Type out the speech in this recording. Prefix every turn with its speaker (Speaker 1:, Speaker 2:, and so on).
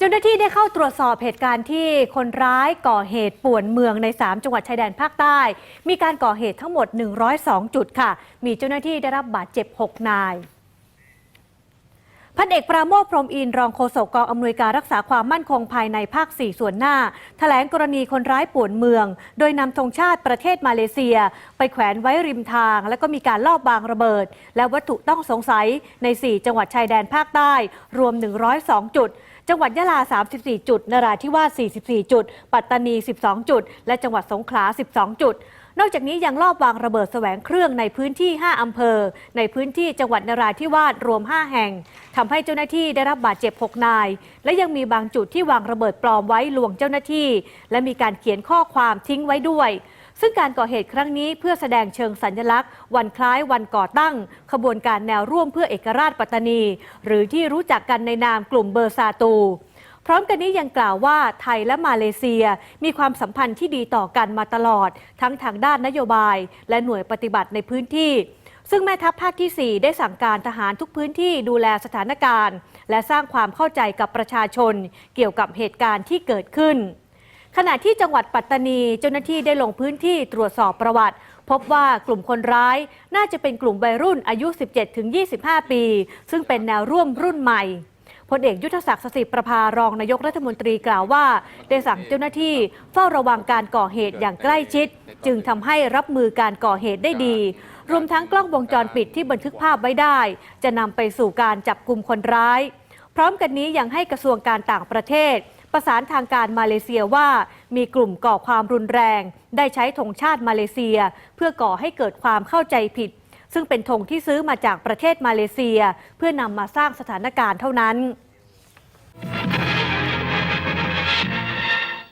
Speaker 1: เจ้าหน้าที่ได้เข้าตรวจสอบเหตุการณ์ที่คนร้ายก่อเหตุป่วนเมืองใน 3 จังหวัดชายแดนภาคใต้ มีการก่อเหตุทั้งหมด 102 จุดค่ะ มีเจ้าหน้าที่ได้รับบาดเจ็บ 6 นายพันเอกปราโมทพรมอินรองโฆษกกองอำนวยการรักษาความมั่นคงภายในภาค 4 ส่วนหน้าแถลงกรณีคนร้ายป่วนเมือง โดยนำธงชาติประเทศมาเลเซีย ไปแขวนไว้ริมทาง แล้วก็มีการลอบบางระเบิด และวัตถุต้องสงสัยใน 4 จังหวัดชายแดนภาคใต้ รวม 102 จุด จังหวัดยะลา 34 จุด นราธิวาส 44 จุด ปัตตานี 12 จุด และจังหวัดสงขลา 12 จุด นอกจากนี้ยังลอบวางระเบิดแสวงเครื่องในพื้นที่ 5 อำเภอ ในพื้นที่จังหวัดนราธิวาสรวม 5 แห่งทำให้เจ้าหน้าที่ได้รับบาดเจ็บ 6 นาย และยังมีบางจุดที่วางระเบิดปลอมไว้ลวงเจ้าหน้าที่ และมีการเขียนข้อความทิ้งไว้ด้วย ซึ่งการก่อเหตุครั้งนี้เพื่อแสดงเชิงสัญลักษณ์ วันคล้ายวันก่อตั้ง ขบวนการแนวร่วมเพื่อเอกราชปัตตานี หรือที่รู้จักกันในนามกลุ่มเบอร์ซาตูพร้อมกันนี้ยังกล่าวว่าไทยและมาเลเซียมีความสัมพันธ์ที่ดีต่อกันมาตลอด ทั้งทางด้านนโยบาย และหน่วยปฏิบัติในพื้นที่ ซึ่งแม่ทัพภาคที่ 4 ได้สั่งการทหารทุกพื้นที่ดูแลสถานการณ์ และสร้างความเข้าใจกับประชาชน เกี่ยวกับเหตุการณ์ที่เกิดขึ้น ขณะที่จังหวัดปัตตานีเจ้าหน้าที่ได้ลงพื้นที่ตรวจสอบประวัติ พบว่ากลุ่มคนร้ายน่าจะเป็นกลุ่มวัยรุ่นอายุ 17-25 ปี ซึ่งเป็นแนวร่วมรุ่นใหม่พลเอกยุทธศักดิ์สสิประภารองนายกรัฐมนตรีกล่าวว่า ได้สั่งเจ้าหน้าที่เฝ้าระวังการก่อเหตุอย่างใกล้ชิด จึงทำให้รับมือการก่อเหตุได้ดี รวมทั้งกล้องวงจรปิดที่บันทึกภาพไว้ได้ จะนำไปสู่การจับกลุ่มคนร้าย พร้อมกันนี้ยังให้กระทรวงการต่างประเทศ ประสานทางการมาเลเซียว่า มีกลุ่มก่อความรุนแรง ได้ใช้ธงชาติมาเลเซีย เพื่อก่อให้เกิดความเข้าใจผิด ซึ่งเป็นธงที่ซื้อมาจากประเทศมาเลเซีย เพื่อนำมาสร้างสถานการณ์เท่านั้น